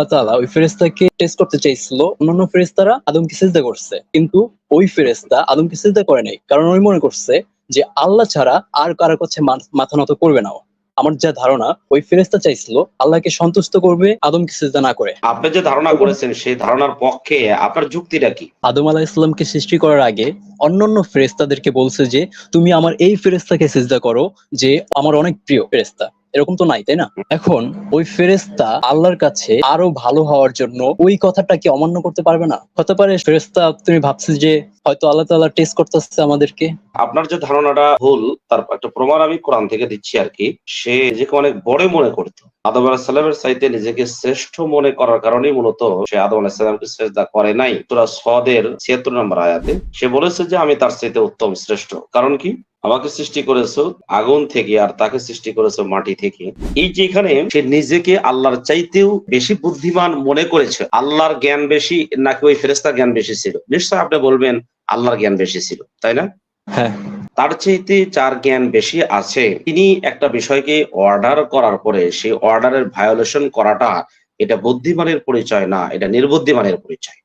আল্লাহ তাআলা ওই ফেরেস্তাকে টেস্ট করতে চাইছিল। অন্যান্য ফেরেস্তারা আদমকে সিজদা করছে। কিন্তু ওই ফেরেস্তা আদমকে সিজদা করে নাই। কারণ ওই মনে করছে যে আল্লাহ ছাড়া আর কারও কাছে মাথা নত করবে না আমার যা ধারণা ওই ফেরেস্তা চাইছিল আল্লাহকে সন্তুষ্ট করবে আদমকে সিজদা না করে। আপনি যে ধারণা করেছেন সেই ধারণার পক্ষে আপনার যুক্তিটা কি? আদম আলাহ ইসলামকে সৃষ্টি করার আগে অন্যান্য ফেরেস্তাদেরকে বলছে যে তুমি আমার এই ফেরেস্তাকে সিজদা করো যে আমার অনেক প্রিয় ফেরেস্তা এরকম তো নাই, তাই না? এখন ওই ফেরেস্তা আল্লাহর কাছে আরও ভালো হওয়ার জন্য ওই কথাটা কি অমান্য করতে পারবে না। হতে পারে ফেরেস্তা তুমি ভাবছিস যে হয়তো আল্লাহ তাআলা টেস্ট করতেছে আমাদেরকে। আপনার যে ধারণাটা ভুল, তার একটা প্রমাণ আমি কোরআন থেকে দিচ্ছি আর কি। সে নিজেকে অনেক বড় মনে করতো। আদম আলাহিসাল্লামের চাইতে নিজেকে শ্রেষ্ঠ মনে করার কারণেই মূলত সে আদম আলাহিসাল্লামকে শ্রেষ্ঠা করে নাই। তোরা সদের ছিয়াত্তর নম্বর আয়াতে। সে বলেছে যে আমি তার চাইতে উত্তম শ্রেষ্ঠ। কারণ কি? আমাকে সৃষ্টি করেছ আগুন থেকে আর তাকে সৃষ্টি করেছ মাটি থেকে। এই যে এখানে সে নিজেকে আল্লাহর চাইতেও বেশি বুদ্ধিমান মনে করেছে। আল্লাহর জ্ঞান বেশি নাকি ওই ফেরেস্তার জ্ঞান বেশি ছিল? নিশ্চয় আপনি বলবেন আল্লাহর জ্ঞান বেশি ছিল তাই না? হ্যাঁ। তার চাইতে যার জ্ঞান বেশি আছে তিনি একটা বিষয়কে অর্ডার করার পরে সেই অর্ডারের ভায়োলেশন করাটা এটা বুদ্ধিমানের পরিচয় না এটা নির্বুদ্ধিমানের পরিচয়।